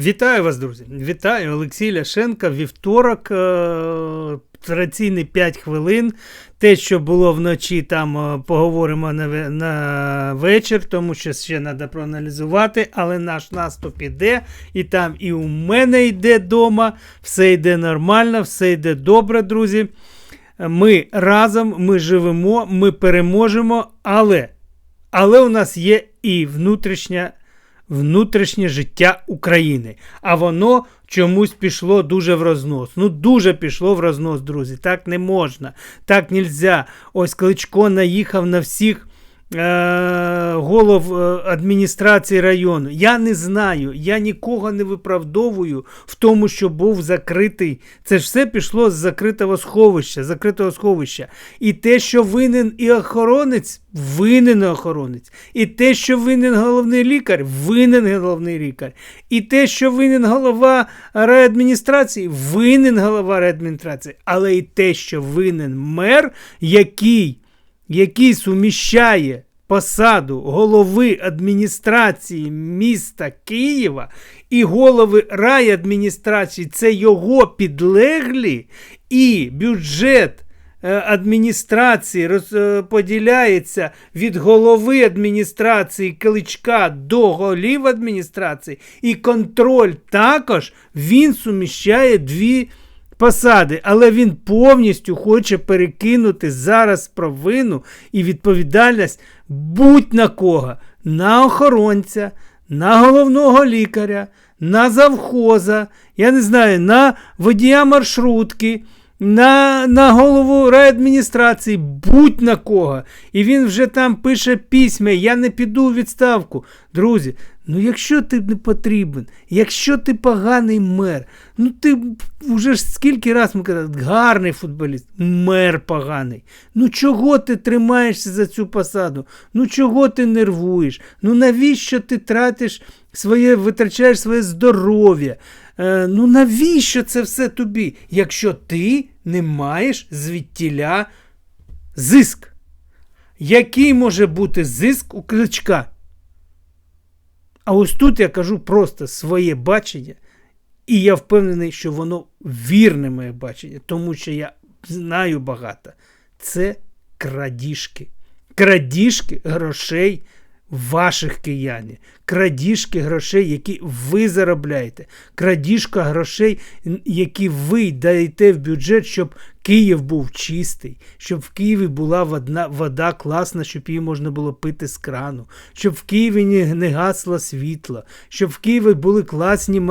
Вітаю вас, друзі! Вітаю Олексій Ляшенка. Вівторок, е, традиційний 5 хвилин. Те, що було вночі, там е, поговоримо на, на вечір, тому що ще треба проаналізувати, але наш наступ іде, і там і у мене йде вдома, все йде нормально, все йде добре, друзі. Ми разом, ми живемо, ми переможемо, але, але у нас є і внутрішня внутрішнє життя України. А воно чомусь пішло дуже в рознос. Ну, дуже пішло в рознос, друзі. Так не можна. Так нельзя. Ось Кличко наїхав на всіх. Е, Голов е, адміністрації району. Я не знаю, я нікого не виправдовую в тому, що був закритий. Це ж все пішло з закритого сховища, закритого сховища. І те, що винен і охоронець, винен охоронець. І те, що винен головний лікар, винен головний лікар. І те, що винен голова райадміністрації, винен голова райадміністрації. Але і те, що винен мер, який який суміщає посаду голови адміністрації міста Києва і голови райадміністрації це його підлеглі, і бюджет е, адміністрації розподіляється від голови адміністрації Кличка до голів адміністрації, і контроль також він суміщає дві посади, але він повністю хоче перекинути зараз провину і відповідальність будь на кого, на охоронця, на головного лікаря, на завхоза, я не знаю, на водія маршрутки. На на голову райадміністрації, будь на кого. І він вже там пише письма, я не піду у відставку. Друзі, ну якщо ти не потрібен, якщо ти поганий мер, ну ти вже ж скільки раз ми казали, гарний футболіст, мер поганий. Ну чого ти тримаєшся за цю посаду? Ну чого ти нервуєш? Ну навіщо ти тратиш своє, витрачаєш своє здоров'я? Е, ну навіщо це все тобі, якщо ти не маєш звідтіля зиск? Який може бути зиск у кличка? А ось тут я кажу просто своє бачення, і я впевнений, що воно вірне моє бачення, тому що я знаю багато. Це крадіжки. Крадіжки грошей ваших киянів, крадіжки грошей, які ви заробляєте, крадіжка грошей, які ви даєте в бюджет, щоб Київ був чистий, щоб в Києві була вода, вода класна, щоб її можна було пити з крану, щоб в Києві не, не гасло світло, щоб в Києві були класні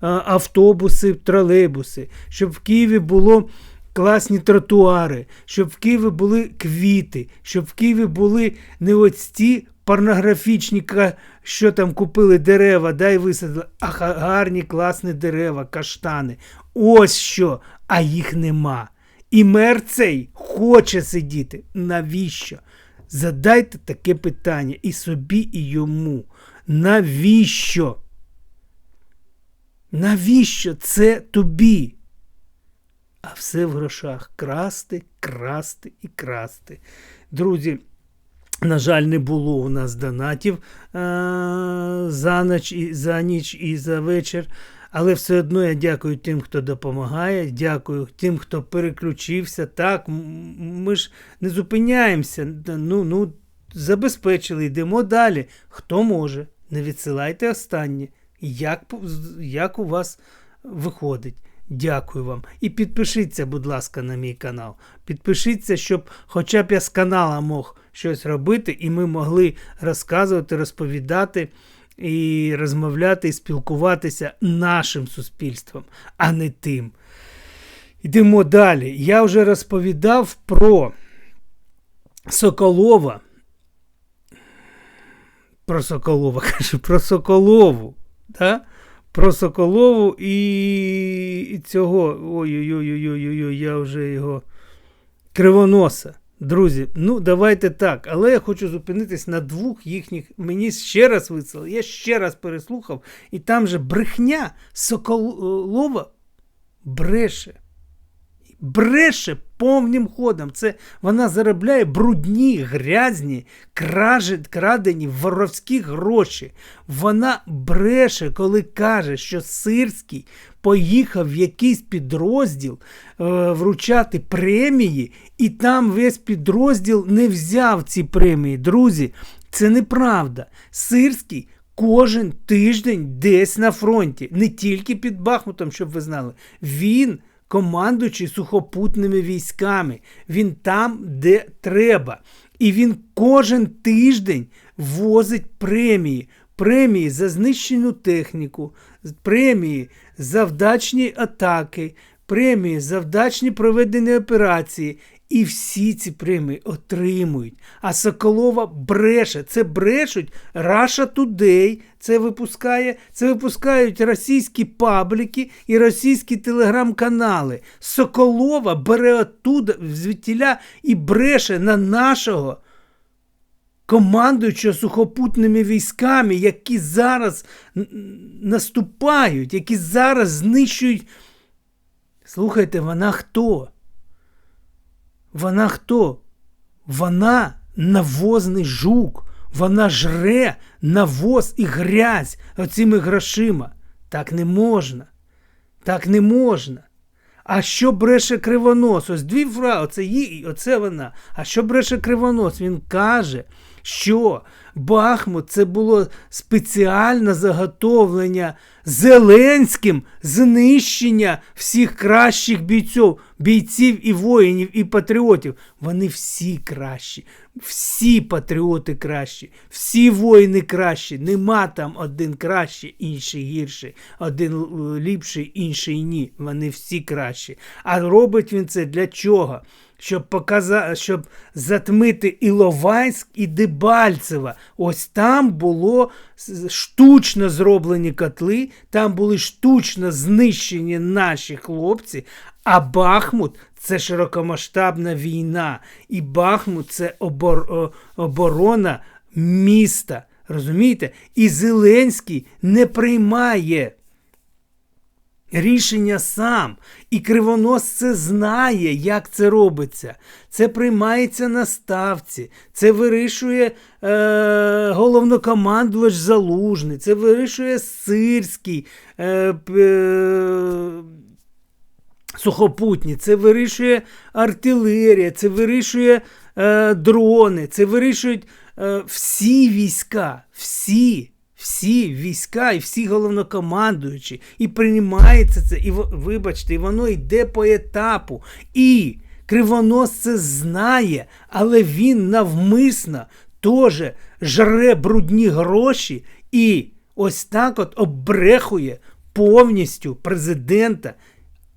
автобуси, тролейбуси, щоб в Києві було. Класні тротуари, щоб в Києві були квіти, щоб в Києві були не ось ті порнографічні, що там купили дерева, дай висадили, а гарні, класні дерева, каштани. Ось що, а їх нема. І мер цей хоче сидіти. Навіщо? Задайте таке питання і собі, і йому. Навіщо? Навіщо це тобі? А все в грошах красти, красти і красти. Друзі, на жаль, не було у нас донатів е- за ніч, і, за ніч і за вечір. Але все одно я дякую тим, хто допомагає. Дякую тим, хто переключився. Так, ми ж не зупиняємося. Ну, ну, Забезпечили, йдемо далі. Хто може, не відсилайте останнє. Як, Як у вас виходить? Дякую вам. І підпишіться, будь ласка, на мій канал. Підпишіться, щоб хоча б я з канала мог щось робити, і ми могли розказувати, розповідати і розмовляти і спілкуватися нашим суспільством, а не тим. Йдемо далі. Я вже розповідав про Соколова. Про Соколова, кажу, про Соколову. Да? Про Соколову і цього. Ой-ой-ой, я вже його кривоноса. Друзі, ну давайте так. Але я хочу зупинитись на двох їхніх. Мені ще раз вислали, я ще раз переслухав, і там же брехня Соколова бреше. Бреше повним ходом. Це вона заробляє брудні, грязні, краже, крадені воровські гроші. Вона бреше, коли каже, що Сирський поїхав в якийсь підрозділ е, вручати премії, і там весь підрозділ не взяв ці премії. Друзі, це неправда. Сирський кожен тиждень десь на фронті, не тільки під Бахмутом, щоб ви знали. Він командуючий сухопутними військами. Він там, де треба. І він кожен тиждень возить премії. Премії за знищену техніку, премії за вдачні атаки, премії за вдачні проведені операції. І всі ці премії отримують. А Соколова бреше. Це брешуть Russia Today, це випускає, це випускають російські пабліки і російські телеграм-канали. Соколова бере оттуда звідтіля і бреше на нашого командуючого сухопутними військами, які зараз наступають, які зараз знищують. Слухайте, вона хто? Вона хто? Вона навозний жук. Вона жре навоз і грязь оцими грошима. Так не можна. Так не можна. А що бреше кривонос? Ось дві фра, оце її, оце вона. А що бреше кривонос? Він каже, що Бахмут це було спеціальне заготовлення Зеленським знищення всіх кращих бійців, бійців і воїнів, і патріотів. Вони всі кращі, всі патріоти кращі, всі воїни кращі. Нема там один кращий, інший гірший, один ліпший, інший ні. Вони всі кращі. А робить він це для чого? щоб показати, щоб затмити Іловайськ і Дебальцева. Ось там було штучно зроблені котли, там були штучно знищені наші хлопці, а Бахмут це широкомасштабна війна. І Бахмут це обор... оборона міста. Розумієте? І Зеленський не приймає рішення сам. І кривонос це знає, як це робиться. Це приймається на ставці, це вирішує е, головнокомандувач Залужний, це вирішує Сирський. Е, е, Сухопутні, це вирішує артилерія, це вирішує е, дрони, це вирішують е, всі війська, всі всі війська і всі головнокомандуючі, і приймається це, і вибачте, і воно йде по етапу. І кривонос це знає, але він навмисно теж жре брудні гроші і ось так от обрехує повністю президента.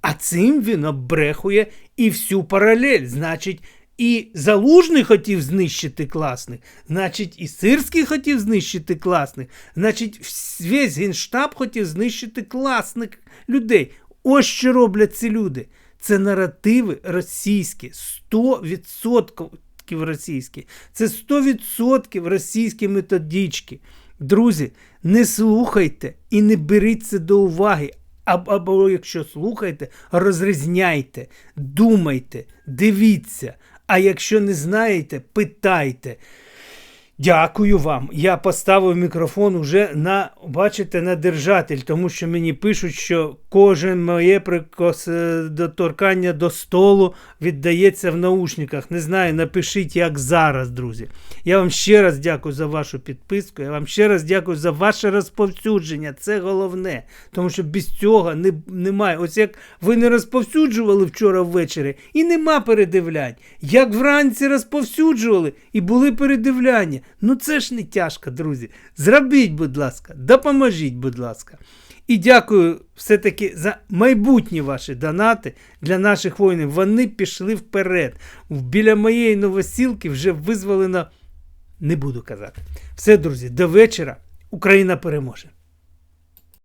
А цим він обрехує і всю паралель. Значить, і Залужний хотів знищити класних, значить, і Сирський хотів знищити класних, значить, весь генштаб хотів знищити класних людей. Ось що роблять ці люди. Це наративи російські, 100% російські. Це 100% російські методички. Друзі, не слухайте і не беріть це до уваги. Або, або якщо слухаєте, розрізняйте, думайте, дивіться. А якщо не знаєте, питайте. Дякую вам. Я поставив мікрофон уже на, бачите, на держатель, тому що мені пишуть, що кожен моє прикос е, доторкання до столу віддається в наушниках. Не знаю, напишіть, як зараз, друзі. Я вам ще раз дякую за вашу підписку. Я вам ще раз дякую за ваше розповсюдження. Це головне. Тому що без цього не, немає. Ось як ви не розповсюджували вчора ввечері, і нема передивлянь. Як вранці розповсюджували і були передивляння. Ну це ж не тяжко, друзі. Зробіть, будь ласка, допоможіть, будь ласка. І дякую все-таки за майбутні ваші донати для наших воїнів. Вони пішли вперед. Біля моєї новосілки вже визволено, не буду казати. Все, друзі, до вечора. Україна переможе.